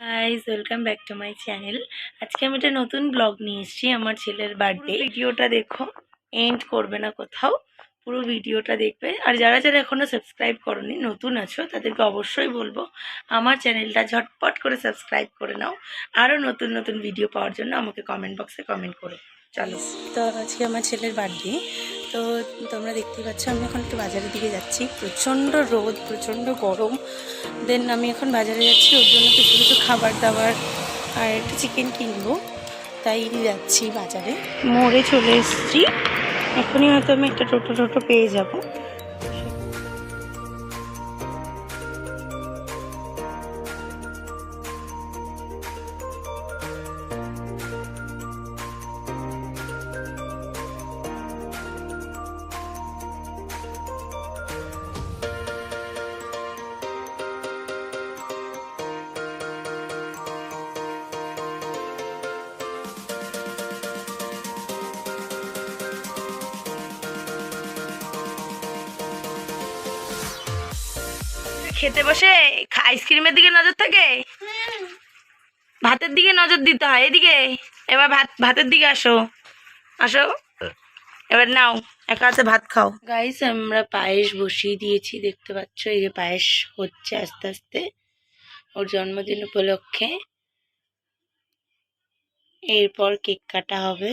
Guys welcome back to my channel আজকে আমি একটা নতুন ব্লগ নিয়ে এসেছি আমার ছেলের বার্থডে ভিডিওটা দেখো। এন্ড করবে না কোথাও। পুরো ভিডিওটা দেখবে। আর যারা যারা এখনও সাবস্ক্রাইব করনি নতুন আছো তাদেরকে অবশ্যই বলব আমার চ্যানেলটা ঝটপট করে সাবস্ক্রাইব করে নাও। আরও নতুন নতুন ভিডিও পাওয়ার জন্য আমাকে কমেন্ট বক্সে কমেন্ট করো। চলো। তো আজকে আমার ছেলের বার্থডে তো তোমরা দেখতেই পাচ্ছ, আমি এখন একটু বাজারের দিকে যাচ্ছি। প্রচণ্ড রোদ, প্রচণ্ড গরম। দেন আমি এখন বাজারে যাচ্ছি, ওর জন্য কিছু কিছু খাবার দাবার আর একটু চিকেন কিনবো। তাই যাচ্ছি বাজারে। মোড়ে চলে এসেছি। এখনই হয়তো আমি একটা টোটো টোটো পেয়ে যাব। খেতে বসে আইসক্রিমের দিকে নজর থাকে? ভাতের দিকে নজর দিতে হয়। এদিকে, এবার ভাত, ভাতের দিকে আসো। আসো। এবার নাও, একা হাতে ভাত খাও। গাইস আমরা পায়েস বসিয়ে দিয়েছি। দেখতে পাচ্ছ, এই যে পায়েস হচ্ছে আস্তে আস্তে ওর জন্মদিন উপলক্ষে। এরপর কেক কাটা হবে।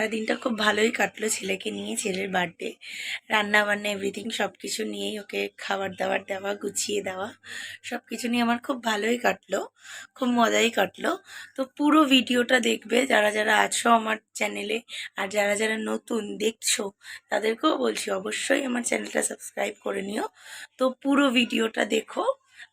সারাদিনটা খুব ভালোই কাটলো ছেলেকে নিয়ে, ছেলের বার্থডে রান্না বান্না এভরিথিং সব কিছু নিয়েই ওকে খাবার দাবার দেওয়া, গুছিয়ে দেওয়া সব কিছু নিয়ে আমার খুব ভালোই কাটলো, খুব মজাই কাটলো। তো পুরো ভিডিওটা দেখবে যারা যারা আছো আমার চ্যানেলে আর যারা যারা নতুন দেখছ তাদেরকেও বলছি অবশ্যই আমার চ্যানেলটা সাবস্ক্রাইব করে নিও। তো পুরো ভিডিওটা দেখো।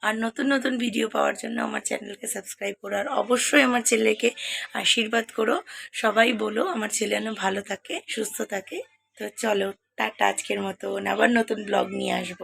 আর নতুন নতুন ভিডিও পাওয়ার জন্য আমার চ্যানেলকে সাবস্ক্রাইব করো আর অবশ্যই আমার ছেলেকে আশীর্বাদ করো। সবাই বলো আমার ছেলে যেন ভালো থাকে, সুস্থ থাকে। তো চলো, টাটা আজকের মতন। আবার নতুন ব্লগ নিয়ে আসব।